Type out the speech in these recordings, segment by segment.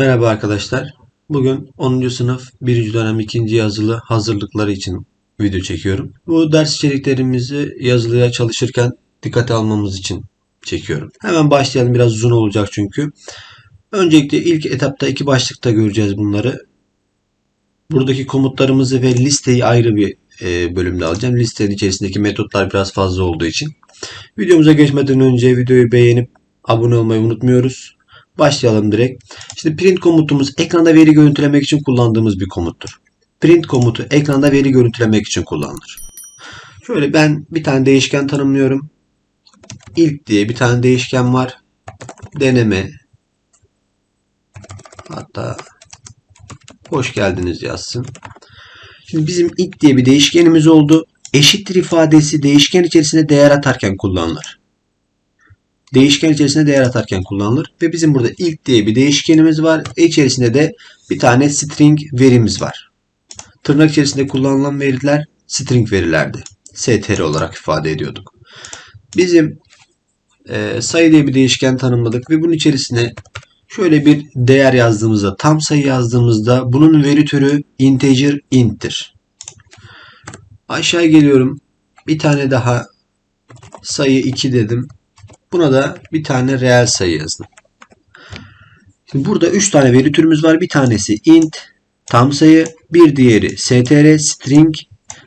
Merhaba arkadaşlar. Bugün 10. sınıf 1. dönem 2. yazılı hazırlıkları için video çekiyorum. Bu ders içeriklerimizi yazılıya çalışırken dikkate almamız için çekiyorum. Hemen başlayalım. Biraz uzun olacak çünkü. Öncelikle ilk etapta iki başlıkta göreceğiz bunları. Buradaki komutlarımızı ve listeyi ayrı bir e, bölümde alacağım. Listenin içerisindeki metotlar biraz fazla olduğu için. Videomuza geçmeden önce videoyu beğenip abone olmayı unutmuyoruz. Başlayalım direkt. Şimdi print komutumuz ekranda veri görüntülemek için kullandığımız bir komuttur. Print komutu ekranda veri görüntülemek için kullanılır. Şöyle ben bir tane değişken tanımlıyorum. İlk diye bir tane değişken var. Deneme. Hatta hoş geldiniz yazsın. Şimdi bizim ilk diye bir değişkenimiz oldu. Eşittir ifadesi değişken içerisine değer atarken kullanılır değişken içerisinde değer atarken kullanılır. Ve bizim burada ilk diye bir değişkenimiz var. E içerisinde de bir tane string verimiz var. Tırnak içerisinde kullanılan veriler string verilerdi. str olarak ifade ediyorduk. Bizim e, sayı diye bir değişken tanımladık ve bunun içerisine şöyle bir değer yazdığımızda, tam sayı yazdığımızda bunun veri türü integer int'tir. Aşağı geliyorum. Bir tane daha sayı 2 dedim. Buna da bir tane reel sayı yazdım. Şimdi burada 3 tane veri türümüz var. Bir tanesi int, tam sayı, bir diğeri str, string,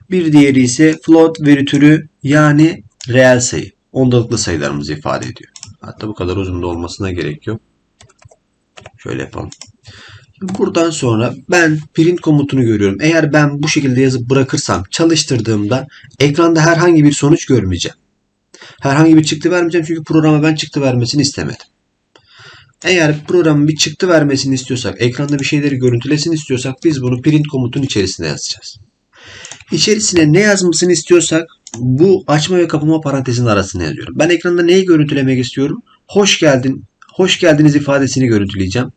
bir diğeri ise float veri türü yani reel sayı. Ondalıklı sayılarımızı ifade ediyor. Hatta bu kadar uzun da olmasına gerek yok. Şöyle yapalım. Buradan sonra ben print komutunu görüyorum. Eğer ben bu şekilde yazıp bırakırsam çalıştırdığımda ekranda herhangi bir sonuç görmeyeceğim. Herhangi bir çıktı vermeyeceğim çünkü programa ben çıktı vermesini istemedim. Eğer programın bir çıktı vermesini istiyorsak, ekranda bir şeyleri görüntülesin istiyorsak biz bunu print komutun içerisine yazacağız. İçerisine ne yazmasını istiyorsak bu açma ve kapama parantezinin arasına yazıyorum. Ben ekranda neyi görüntülemek istiyorum? Hoş geldin, hoş geldiniz ifadesini görüntüleyeceğim.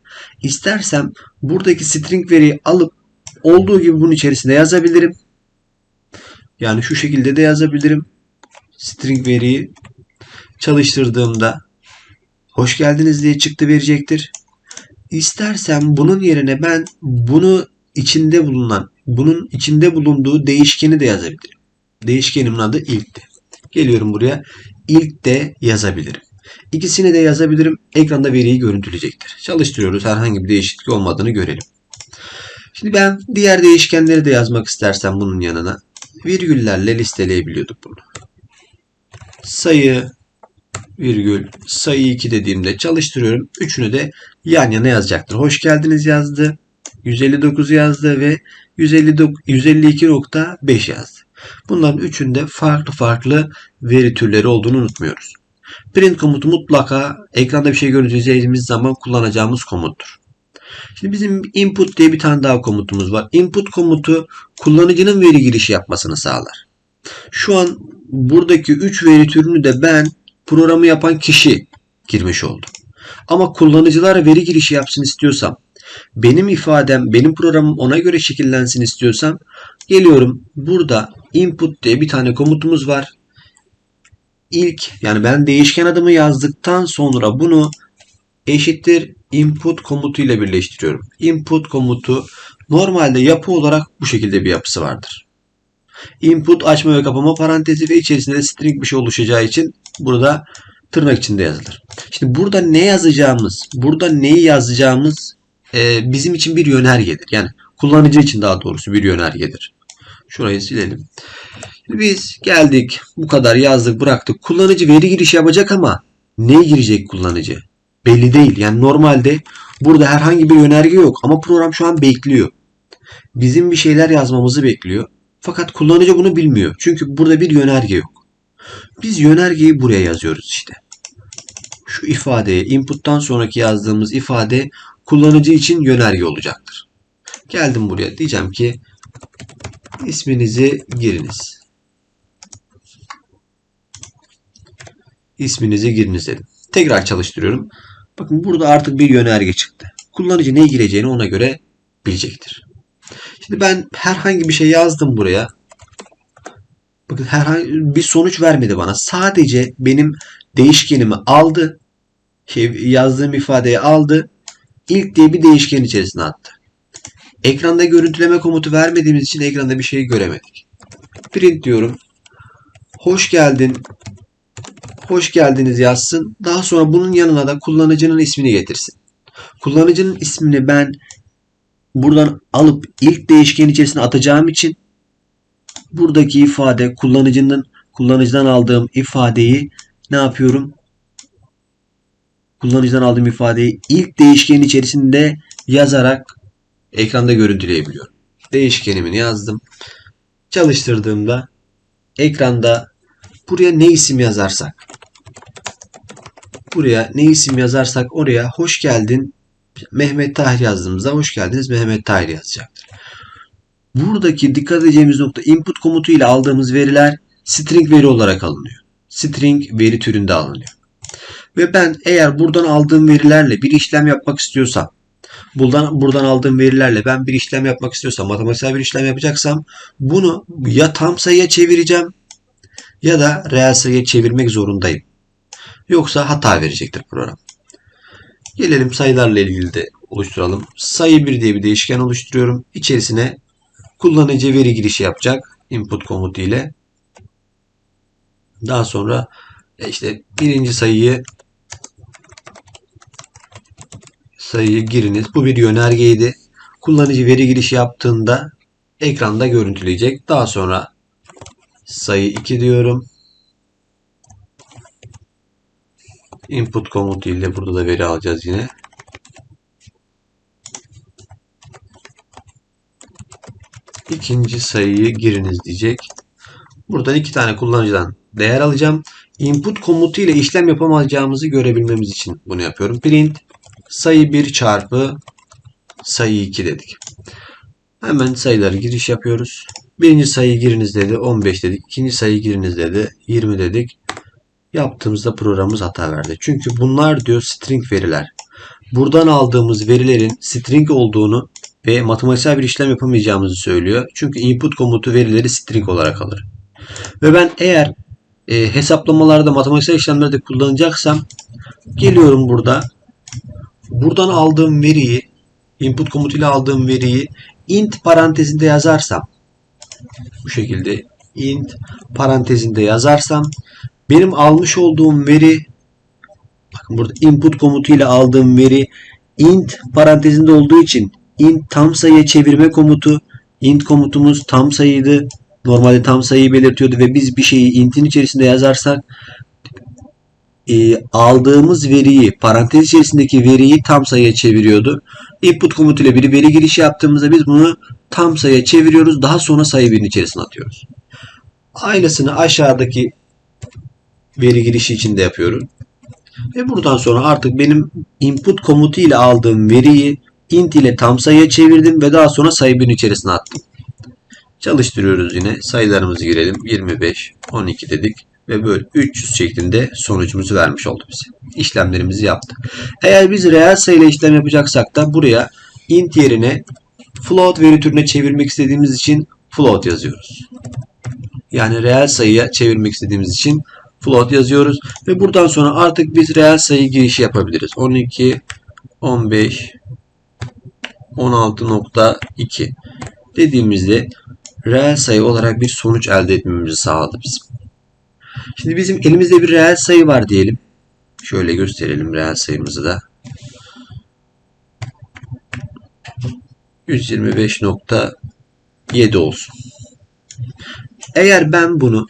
İstersem buradaki string veriyi alıp olduğu gibi bunun içerisine yazabilirim. Yani şu şekilde de yazabilirim string veriyi çalıştırdığımda hoş geldiniz diye çıktı verecektir. İstersem bunun yerine ben bunu içinde bulunan, bunun içinde bulunduğu değişkeni de yazabilirim. Değişkenimin adı ilkti. Geliyorum buraya. İlk de yazabilirim. İkisini de yazabilirim. Ekranda veriyi görüntüleyecektir. Çalıştırıyoruz. Herhangi bir değişiklik olmadığını görelim. Şimdi ben diğer değişkenleri de yazmak istersem bunun yanına virgüllerle listeleyebiliyorduk bunu sayı virgül sayı 2 dediğimde çalıştırıyorum. Üçünü de yan yana yazacaktır. Hoş geldiniz yazdı. 159 yazdı ve 152.5 yazdı. Bunların üçünde farklı farklı veri türleri olduğunu unutmuyoruz. Print komutu mutlaka ekranda bir şey göreceğimiz zaman kullanacağımız komuttur. Şimdi bizim input diye bir tane daha komutumuz var. Input komutu kullanıcının veri girişi yapmasını sağlar. Şu an buradaki 3 veri türünü de ben programı yapan kişi girmiş oldum. Ama kullanıcılar veri girişi yapsın istiyorsam, benim ifadem, benim programım ona göre şekillensin istiyorsam geliyorum burada input diye bir tane komutumuz var. İlk yani ben değişken adımı yazdıktan sonra bunu eşittir input komutu ile birleştiriyorum. Input komutu normalde yapı olarak bu şekilde bir yapısı vardır. Input açma ve kapama parantezi ve içerisinde de string bir şey oluşacağı için burada tırnak içinde yazılır. Şimdi burada ne yazacağımız, burada neyi yazacağımız e, bizim için bir yönergedir. Yani kullanıcı için daha doğrusu bir yönergedir. Şurayı silelim. Biz geldik bu kadar yazdık bıraktık. Kullanıcı veri girişi yapacak ama ne girecek kullanıcı? Belli değil. Yani normalde burada herhangi bir yönerge yok ama program şu an bekliyor. Bizim bir şeyler yazmamızı bekliyor. Fakat kullanıcı bunu bilmiyor. Çünkü burada bir yönerge yok. Biz yönergeyi buraya yazıyoruz işte. Şu ifadeye input'tan sonraki yazdığımız ifade kullanıcı için yönerge olacaktır. Geldim buraya diyeceğim ki isminizi giriniz. İsminizi giriniz dedim. Tekrar çalıştırıyorum. Bakın burada artık bir yönerge çıktı. Kullanıcı ne gireceğini ona göre bilecektir. Şimdi ben herhangi bir şey yazdım buraya. Bakın herhangi bir sonuç vermedi bana. Sadece benim değişkenimi aldı. Yazdığım ifadeyi aldı. ilk diye bir değişken içerisine attı. Ekranda görüntüleme komutu vermediğimiz için ekranda bir şey göremedik. Print diyorum. Hoş geldin. Hoş geldiniz yazsın. Daha sonra bunun yanına da kullanıcının ismini getirsin. Kullanıcının ismini ben buradan alıp ilk değişken içerisine atacağım için buradaki ifade kullanıcının kullanıcıdan aldığım ifadeyi ne yapıyorum? Kullanıcıdan aldığım ifadeyi ilk değişkenin içerisinde yazarak ekranda görüntüleyebiliyorum. Değişkenimin yazdım. Çalıştırdığımda ekranda buraya ne isim yazarsak buraya ne isim yazarsak oraya hoş geldin Mehmet Tahir yazdığımızda hoş geldiniz Mehmet Tahir yazacaktır. Buradaki dikkat edeceğimiz nokta input komutu ile aldığımız veriler string veri olarak alınıyor. String veri türünde alınıyor. Ve ben eğer buradan aldığım verilerle bir işlem yapmak istiyorsam buradan, buradan aldığım verilerle ben bir işlem yapmak istiyorsam matematiksel bir işlem yapacaksam bunu ya tam sayıya çevireceğim ya da reel sayıya çevirmek zorundayım. Yoksa hata verecektir program. Gelelim sayılarla ilgili de oluşturalım. Sayı 1 diye bir değişken oluşturuyorum. İçerisine kullanıcı veri girişi yapacak input komutu ile. Daha sonra e, işte birinci sayıyı sayıyı giriniz. Bu bir yönergeydi. Kullanıcı veri girişi yaptığında ekranda görüntüleyecek. Daha sonra sayı 2 diyorum. Input komutu ile burada da veri alacağız yine. İkinci sayıyı giriniz diyecek. Buradan iki tane kullanıcıdan değer alacağım. Input komutu ile işlem yapamayacağımızı görebilmemiz için bunu yapıyorum. Print sayı 1 çarpı sayı 2 dedik. Hemen sayıları giriş yapıyoruz. Birinci sayı giriniz dedi 15 dedik. İkinci sayı giriniz dedi 20 dedik. Yaptığımızda programımız hata verdi. Çünkü bunlar diyor string veriler. Buradan aldığımız verilerin string olduğunu ve matematiksel bir işlem yapamayacağımızı söylüyor. Çünkü input komutu verileri string olarak alır. Ve ben eğer e, hesaplamalarda matematiksel işlemlerde kullanacaksam geliyorum burada. Buradan aldığım veriyi input komutuyla aldığım veriyi int parantezinde yazarsam bu şekilde int parantezinde yazarsam benim almış olduğum veri bakın burada input komutuyla aldığım veri int parantezinde olduğu için int tam sayıya çevirme komutu int komutumuz tam sayıydı. Normalde tam sayıyı belirtiyordu ve biz bir şeyi int'in içerisinde yazarsak e, aldığımız veriyi parantez içerisindeki veriyi tam sayıya çeviriyordu. Input komutuyla bir veri girişi yaptığımızda biz bunu tam sayıya çeviriyoruz. Daha sonra sayı birinin içerisine atıyoruz. Aynısını aşağıdaki veri girişi için de yapıyorum. Ve buradan sonra artık benim input komutu ile aldığım veriyi int ile tam sayıya çevirdim ve daha sonra sayı birinin içerisine attım. Çalıştırıyoruz yine. Sayılarımızı girelim. 25, 12 dedik ve böyle 300 şeklinde sonucumuzu vermiş oldu bize. İşlemlerimizi yaptık. Eğer biz reel sayıyla işlem yapacaksak da buraya int yerine float veri türüne çevirmek istediğimiz için float yazıyoruz. Yani reel sayıya çevirmek istediğimiz için float yazıyoruz ve buradan sonra artık biz reel sayı girişi yapabiliriz. 12 15 16.2 dediğimizde reel sayı olarak bir sonuç elde etmemizi sağladı bizim. Şimdi bizim elimizde bir reel sayı var diyelim. Şöyle gösterelim reel sayımızı da. 125.7 olsun. Eğer ben bunu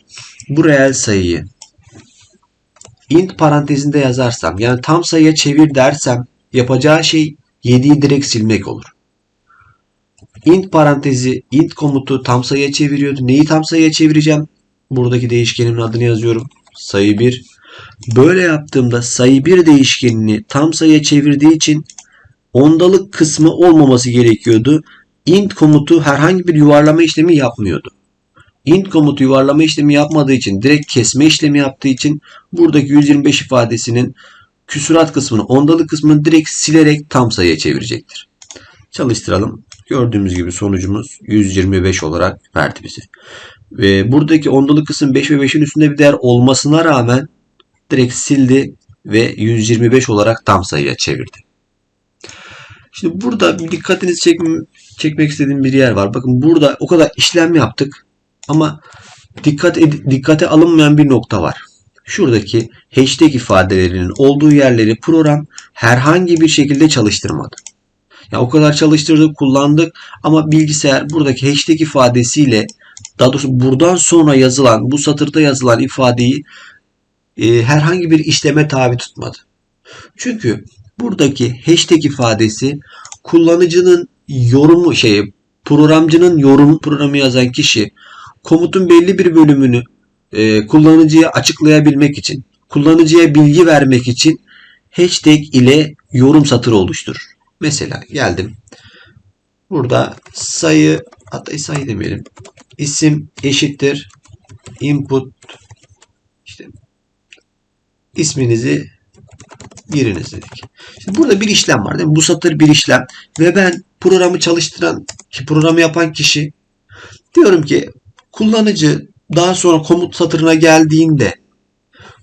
bu reel sayıyı int parantezinde yazarsam yani tam sayıya çevir dersem yapacağı şey 7'yi direkt silmek olur. int parantezi int komutu tam sayıya çeviriyordu. Neyi tam sayıya çevireceğim? Buradaki değişkenimin adını yazıyorum. Sayı 1. Böyle yaptığımda sayı 1 değişkenini tam sayıya çevirdiği için ondalık kısmı olmaması gerekiyordu. int komutu herhangi bir yuvarlama işlemi yapmıyordu. İnt komutu yuvarlama işlemi yapmadığı için direkt kesme işlemi yaptığı için buradaki 125 ifadesinin küsurat kısmını ondalık kısmını direkt silerek tam sayıya çevirecektir. Çalıştıralım. Gördüğümüz gibi sonucumuz 125 olarak verdi bize. Ve buradaki ondalık kısım 5 ve 5'in üstünde bir değer olmasına rağmen direkt sildi ve 125 olarak tam sayıya çevirdi. Şimdi burada dikkatinizi çekme, çekmek istediğim bir yer var. Bakın burada o kadar işlem yaptık ama dikkat dikkate alınmayan bir nokta var. Şuradaki hashtag ifadelerinin olduğu yerleri program herhangi bir şekilde çalıştırmadı. Ya o kadar çalıştırdık, kullandık ama bilgisayar buradaki hashtag ifadesiyle daha doğrusu buradan sonra yazılan, bu satırda yazılan ifadeyi e, herhangi bir işleme tabi tutmadı. Çünkü buradaki hashtag ifadesi kullanıcının yorumu şey programcının yorum programı yazan kişi komutun belli bir bölümünü e, kullanıcıya açıklayabilmek için, kullanıcıya bilgi vermek için hashtag ile yorum satırı oluşturur. Mesela geldim. Burada sayı hatta sayı demeyelim. İsim eşittir input işte isminizi giriniz dedik. Şimdi burada bir işlem var değil mi? Bu satır bir işlem ve ben programı çalıştıran, programı yapan kişi diyorum ki kullanıcı daha sonra komut satırına geldiğinde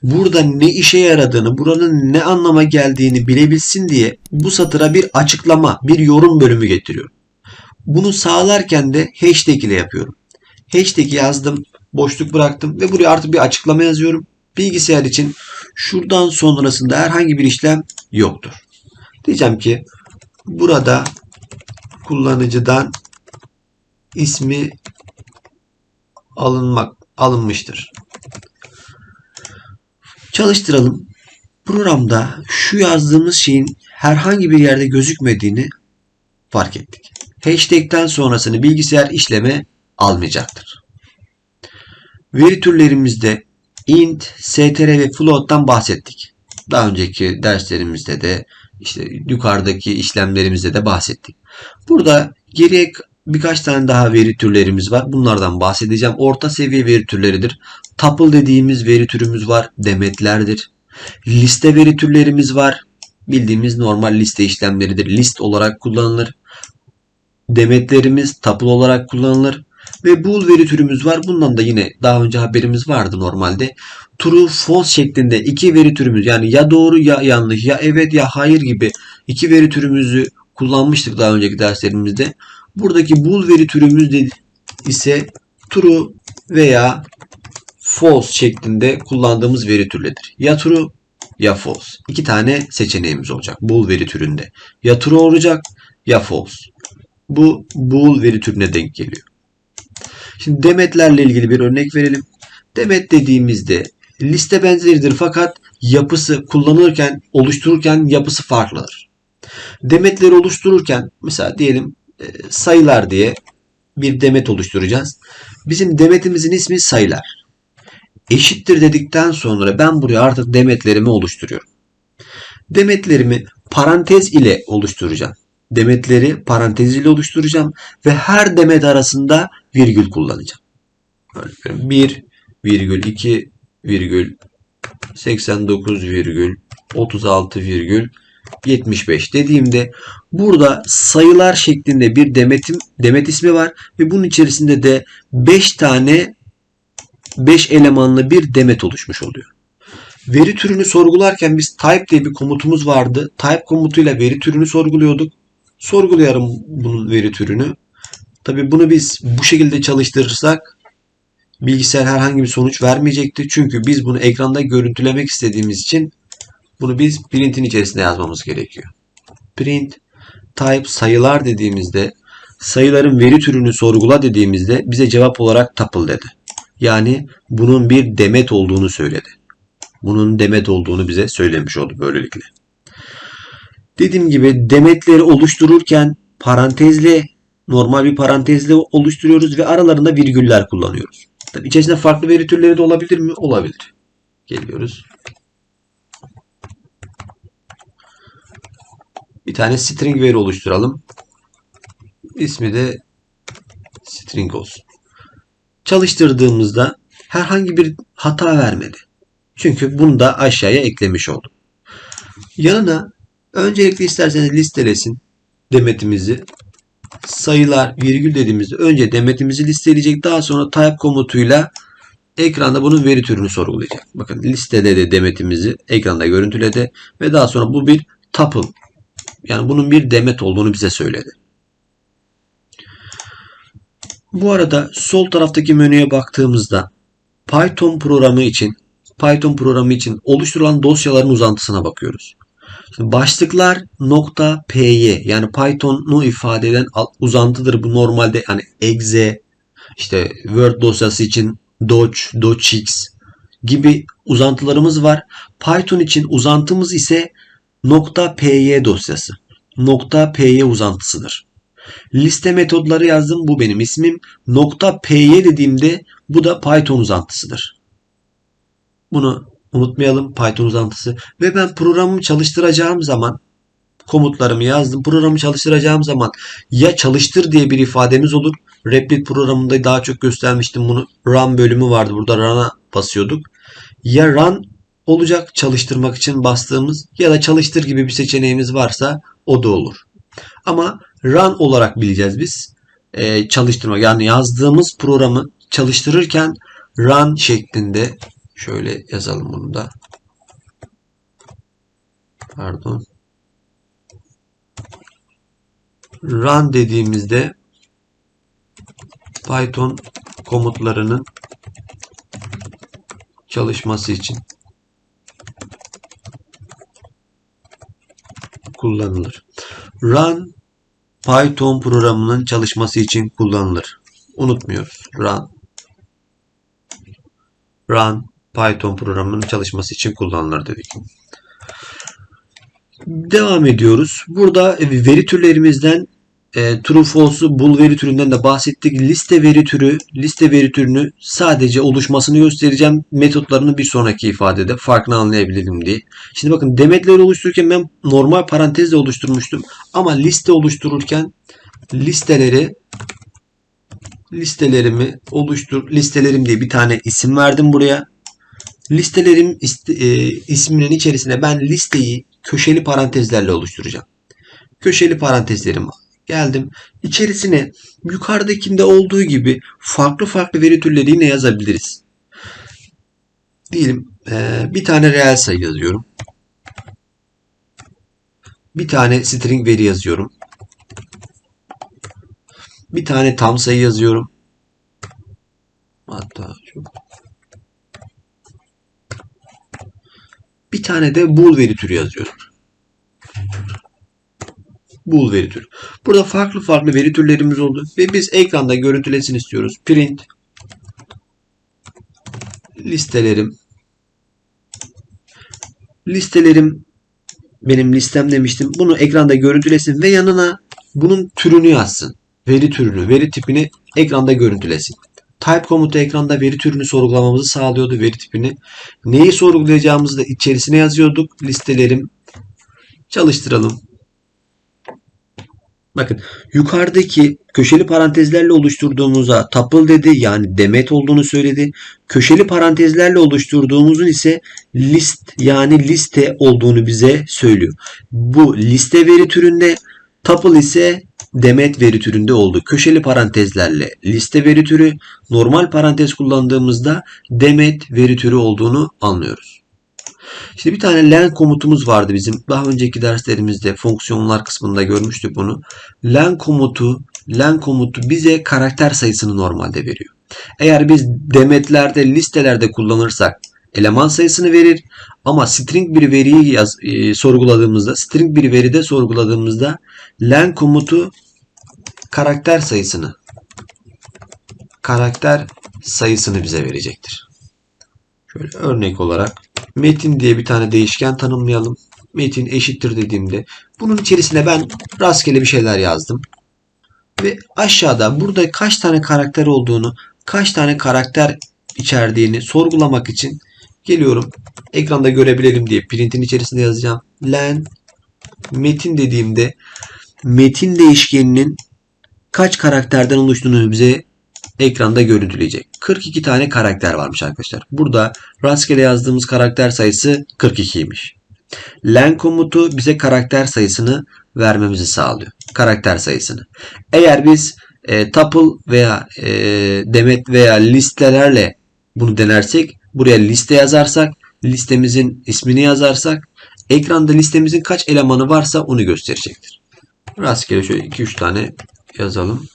burada ne işe yaradığını, buranın ne anlama geldiğini bilebilsin diye bu satıra bir açıklama, bir yorum bölümü getiriyorum. Bunu sağlarken de hashtag ile yapıyorum. Hashtag yazdım, boşluk bıraktım ve buraya artık bir açıklama yazıyorum. Bilgisayar için şuradan sonrasında herhangi bir işlem yoktur. Diyeceğim ki burada kullanıcıdan ismi alınmak alınmıştır. Çalıştıralım. Programda şu yazdığımız şeyin herhangi bir yerde gözükmediğini fark ettik. Hashtag'ten sonrasını bilgisayar işleme almayacaktır. Veri türlerimizde int, str ve float'tan bahsettik. Daha önceki derslerimizde de işte yukarıdaki işlemlerimizde de bahsettik. Burada geriye birkaç tane daha veri türlerimiz var. Bunlardan bahsedeceğim. Orta seviye veri türleridir. Tuple dediğimiz veri türümüz var. Demetlerdir. Liste veri türlerimiz var. Bildiğimiz normal liste işlemleridir. List olarak kullanılır. Demetlerimiz tuple olarak kullanılır. Ve bool veri türümüz var. Bundan da yine daha önce haberimiz vardı normalde. True, false şeklinde iki veri türümüz yani ya doğru ya yanlış ya evet ya hayır gibi iki veri türümüzü kullanmıştık daha önceki derslerimizde. Buradaki bool veri türümüz de ise true veya false şeklinde kullandığımız veri türleridir. Ya true ya false. İki tane seçeneğimiz olacak bool veri türünde. Ya true olacak ya false. Bu bool veri türüne denk geliyor. Şimdi demetlerle ilgili bir örnek verelim. Demet dediğimizde liste benzeridir fakat yapısı kullanılırken, oluştururken yapısı farklıdır. Demetleri oluştururken mesela diyelim sayılar diye bir demet oluşturacağız. Bizim demetimizin ismi sayılar. Eşittir dedikten sonra ben buraya artık demetlerimi oluşturuyorum. Demetlerimi parantez ile oluşturacağım. Demetleri parantez ile oluşturacağım ve her demet arasında virgül kullanacağım. Örneğin 1 virgül 2 virgül 89 virgül 36 virgül 75 dediğimde burada sayılar şeklinde bir demetim demet ismi var ve bunun içerisinde de 5 tane 5 elemanlı bir demet oluşmuş oluyor. Veri türünü sorgularken biz type diye bir komutumuz vardı. Type komutuyla veri türünü sorguluyorduk. Sorgulayalım bunun veri türünü. Tabi bunu biz bu şekilde çalıştırırsak bilgisayar herhangi bir sonuç vermeyecekti. Çünkü biz bunu ekranda görüntülemek istediğimiz için bunu biz print'in içerisinde yazmamız gerekiyor. Print type sayılar dediğimizde sayıların veri türünü sorgula dediğimizde bize cevap olarak tuple dedi. Yani bunun bir demet olduğunu söyledi. Bunun demet olduğunu bize söylemiş oldu böylelikle. Dediğim gibi demetleri oluştururken parantezle normal bir parantezle oluşturuyoruz ve aralarında virgüller kullanıyoruz. Tabii içerisinde farklı veri türleri de olabilir mi? Olabilir. Geliyoruz. Bir tane string veri oluşturalım. İsmi de string olsun. Çalıştırdığımızda herhangi bir hata vermedi. Çünkü bunu da aşağıya eklemiş oldum. Yanına öncelikle isterseniz listelesin demetimizi. Sayılar virgül dediğimizde önce demetimizi listeleyecek. Daha sonra type komutuyla ekranda bunun veri türünü sorgulayacak. Bakın listede de demetimizi ekranda görüntüledi ve daha sonra bu bir tuple Yani bunun bir demet olduğunu bize söyledi. Bu arada sol taraftaki menüye baktığımızda Python programı için Python programı için oluşturulan dosyaların uzantısına bakıyoruz. Başlıklar nokta .py yani Python'u ifade eden uzantıdır. Bu normalde hani exe işte Word dosyası için doc, docx gibi uzantılarımız var. Python için uzantımız ise nokta .py dosyası. Nokta .py uzantısıdır. Liste metodları yazdım. Bu benim ismim. Nokta .py dediğimde bu da Python uzantısıdır. Bunu unutmayalım Python uzantısı. Ve ben programımı çalıştıracağım zaman komutlarımı yazdım. Programı çalıştıracağım zaman ya çalıştır diye bir ifademiz olur. Replit programında daha çok göstermiştim bunu. Run bölümü vardı. Burada run'a basıyorduk. Ya run olacak çalıştırmak için bastığımız ya da çalıştır gibi bir seçeneğimiz varsa o da olur. Ama run olarak bileceğiz biz. Ee, çalıştırma yani yazdığımız programı çalıştırırken run şeklinde şöyle yazalım bunu da. Pardon. Run dediğimizde Python komutlarının çalışması için kullanılır. Run Python programının çalışması için kullanılır. Unutmuyoruz. Run Run Python programının çalışması için kullanılır dedik. Devam ediyoruz. Burada veri türlerimizden e, true bool veri türünden de bahsettik. Liste veri türü, liste veri türünü sadece oluşmasını göstereceğim. Metotlarını bir sonraki ifadede farkını anlayabilelim diye. Şimdi bakın demetleri oluştururken ben normal parantezle oluşturmuştum. Ama liste oluştururken listeleri listelerimi oluştur listelerim diye bir tane isim verdim buraya. Listelerim e, isminin içerisine ben listeyi köşeli parantezlerle oluşturacağım. Köşeli parantezlerim geldim. İçerisine yukarıdakinde olduğu gibi farklı farklı veri türleri yine yazabiliriz. Diyelim e, bir tane reel sayı yazıyorum. Bir tane string veri yazıyorum. Bir tane tam sayı yazıyorum. Hatta. Bir tane de bool veri türü yazıyorum. Bool veri türü. Burada farklı farklı veri türlerimiz oldu ve biz ekranda görüntülesin istiyoruz. Print listelerim listelerim benim listem demiştim. Bunu ekranda görüntülesin ve yanına bunun türünü yazsın. Veri türünü, veri tipini ekranda görüntülesin. Type komutu ekranda veri türünü sorgulamamızı sağlıyordu. Veri tipini. Neyi sorgulayacağımızı da içerisine yazıyorduk. Listelerim. Çalıştıralım. Bakın yukarıdaki köşeli parantezlerle oluşturduğumuza tuple dedi yani demet olduğunu söyledi. Köşeli parantezlerle oluşturduğumuzun ise list yani liste olduğunu bize söylüyor. Bu liste veri türünde tuple ise demet veri türünde oldu. Köşeli parantezlerle liste veri türü, normal parantez kullandığımızda demet veri türü olduğunu anlıyoruz. Şimdi bir tane len komutumuz vardı bizim. Daha önceki derslerimizde fonksiyonlar kısmında görmüştük bunu. Len komutu, len komutu bize karakter sayısını normalde veriyor. Eğer biz demetlerde, listelerde kullanırsak eleman sayısını verir. Ama string bir veriyi yaz, e, sorguladığımızda, string bir veride sorguladığımızda len komutu karakter sayısını karakter sayısını bize verecektir. Şöyle örnek olarak metin diye bir tane değişken tanımlayalım. Metin eşittir dediğimde bunun içerisine ben rastgele bir şeyler yazdım. Ve aşağıda burada kaç tane karakter olduğunu, kaç tane karakter içerdiğini sorgulamak için geliyorum. Ekranda görebilelim diye printin içerisinde yazacağım. len metin dediğimde metin değişkeninin kaç karakterden oluştuğunu bize ekranda görüntüleyecek. 42 tane karakter varmış arkadaşlar. Burada rastgele yazdığımız karakter sayısı 42'ymiş. Len komutu bize karakter sayısını vermemizi sağlıyor. Karakter sayısını. Eğer biz e, tuple veya e, demet veya listelerle bunu denersek buraya liste yazarsak listemizin ismini yazarsak ekranda listemizin kaç elemanı varsa onu gösterecektir. Rastgele şöyle 2-3 tane yazalım.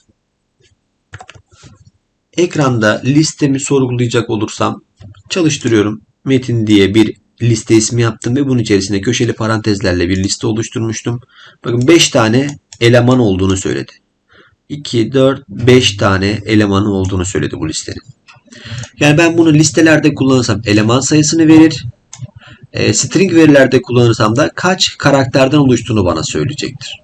Ekranda listemi sorgulayacak olursam çalıştırıyorum. Metin diye bir liste ismi yaptım ve bunun içerisine köşeli parantezlerle bir liste oluşturmuştum. Bakın 5 tane eleman olduğunu söyledi. 2, 4, 5 tane elemanı olduğunu söyledi bu listenin. Yani ben bunu listelerde kullanırsam eleman sayısını verir. E, string verilerde kullanırsam da kaç karakterden oluştuğunu bana söyleyecektir.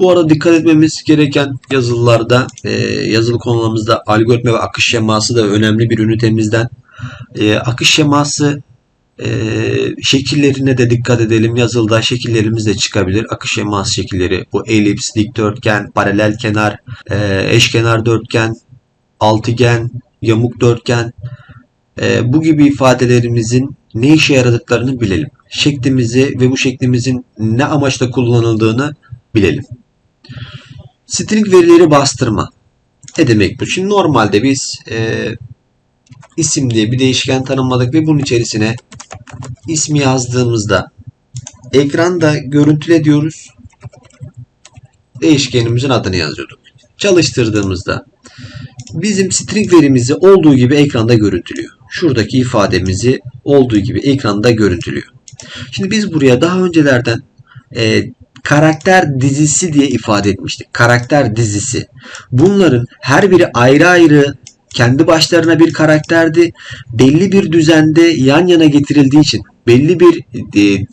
Bu arada dikkat etmemiz gereken yazılılarda, e, yazılı konularımızda algoritma ve akış şeması da önemli bir ünitemizden. E, akış şeması e, şekillerine de dikkat edelim. Yazılıda şekillerimiz de çıkabilir. Akış şeması şekilleri bu elips, dikdörtgen, paralel kenar, e, eşkenar dörtgen, altıgen, yamuk dörtgen e, bu gibi ifadelerimizin ne işe yaradıklarını bilelim. Şeklimizi ve bu şeklimizin ne amaçla kullanıldığını bilelim. String verileri bastırma. Ne demek bu? Şimdi normalde biz e, isim diye bir değişken tanımladık ve bunun içerisine ismi yazdığımızda ekranda görüntüle diyoruz. Değişkenimizin adını yazıyorduk. Çalıştırdığımızda bizim string verimizi olduğu gibi ekranda görüntülüyor. Şuradaki ifademizi olduğu gibi ekranda görüntülüyor. Şimdi biz buraya daha öncelerden e, karakter dizisi diye ifade etmiştik. Karakter dizisi. Bunların her biri ayrı ayrı kendi başlarına bir karakterdi. Belli bir düzende yan yana getirildiği için, belli bir e,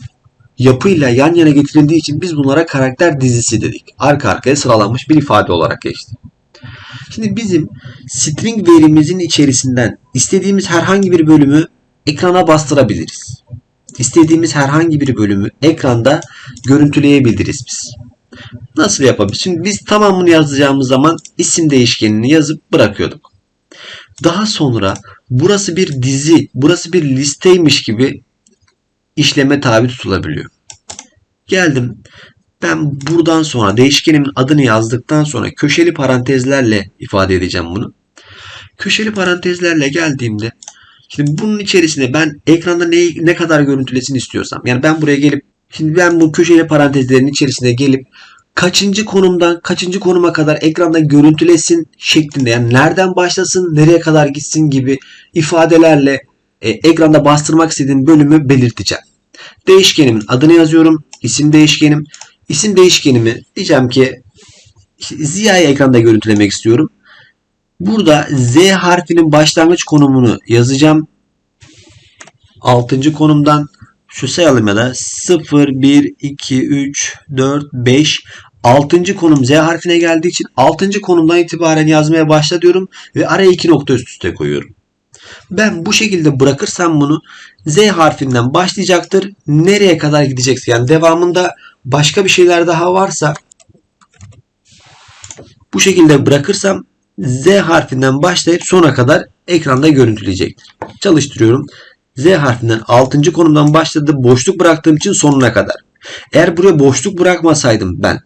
yapıyla yan yana getirildiği için biz bunlara karakter dizisi dedik. Arka arkaya sıralanmış bir ifade olarak geçti. Şimdi bizim string verimizin içerisinden istediğimiz herhangi bir bölümü ekrana bastırabiliriz. İstediğimiz herhangi bir bölümü ekranda görüntüleyebiliriz biz. Nasıl yapabiliriz? Şimdi biz tamamını yazacağımız zaman isim değişkenini yazıp bırakıyorduk. Daha sonra burası bir dizi, burası bir listeymiş gibi işleme tabi tutulabiliyor. Geldim. Ben buradan sonra değişkenimin adını yazdıktan sonra köşeli parantezlerle ifade edeceğim bunu. Köşeli parantezlerle geldiğimde şimdi bunun içerisinde ben ekranda ne, ne kadar görüntülesin istiyorsam yani ben buraya gelip şimdi ben bu köşeli parantezlerin içerisine gelip kaçıncı konumdan kaçıncı konuma kadar ekranda görüntülesin şeklinde yani nereden başlasın nereye kadar gitsin gibi ifadelerle e, ekranda bastırmak istediğim bölümü belirteceğim. Değişkenimin adını yazıyorum. İsim değişkenim. İsim değişkenimi diyeceğim ki Ziya'yı ekranda görüntülemek istiyorum. Burada Z harfinin başlangıç konumunu yazacağım. 6. konumdan şu sayalım ya da 0, 1, 2, 3, 4, 5, 6. konum Z harfine geldiği için 6. konumdan itibaren yazmaya başla diyorum ve araya 2 nokta üst üste koyuyorum. Ben bu şekilde bırakırsam bunu Z harfinden başlayacaktır. Nereye kadar gidecekse yani devamında başka bir şeyler daha varsa bu şekilde bırakırsam Z harfinden başlayıp sona kadar ekranda görüntüleyecektir. Çalıştırıyorum. Z harfinden 6. konumdan başladı. Boşluk bıraktığım için sonuna kadar. Eğer buraya boşluk bırakmasaydım ben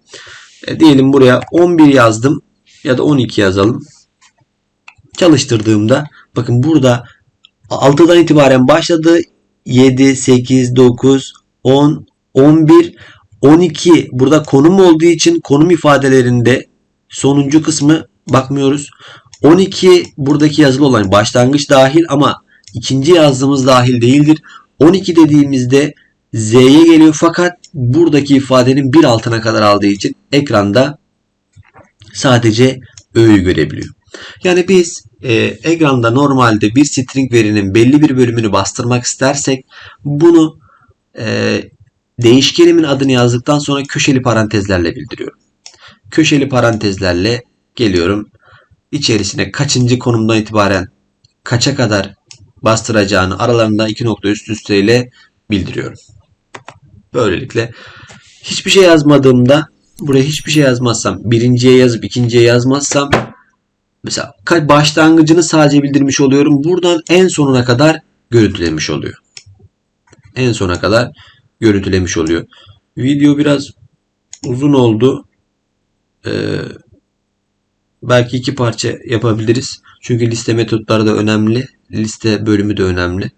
e, diyelim buraya 11 yazdım ya da 12 yazalım. Çalıştırdığımda bakın burada 6'dan itibaren başladı. 7, 8, 9, 10, 11, 12 burada konum olduğu için konum ifadelerinde sonuncu kısmı bakmıyoruz. 12 buradaki yazılı olan başlangıç dahil ama ikinci yazdığımız dahil değildir. 12 dediğimizde Z'ye geliyor fakat buradaki ifadenin bir altına kadar aldığı için ekranda sadece Ö'yü görebiliyor. Yani biz e, ekranda normalde bir string verinin belli bir bölümünü bastırmak istersek bunu e, değişkenimin adını yazdıktan sonra köşeli parantezlerle bildiriyorum. Köşeli parantezlerle geliyorum. İçerisine kaçıncı konumdan itibaren kaça kadar bastıracağını aralarında iki nokta üst üste ile bildiriyorum. Böylelikle hiçbir şey yazmadığımda buraya hiçbir şey yazmazsam birinciye yazıp ikinciye yazmazsam mesela başlangıcını sadece bildirmiş oluyorum. Buradan en sonuna kadar görüntülemiş oluyor. En sona kadar görüntülemiş oluyor. Video biraz uzun oldu. Ee, belki iki parça yapabiliriz. Çünkü liste metotları da önemli. Liste bölümü de önemli.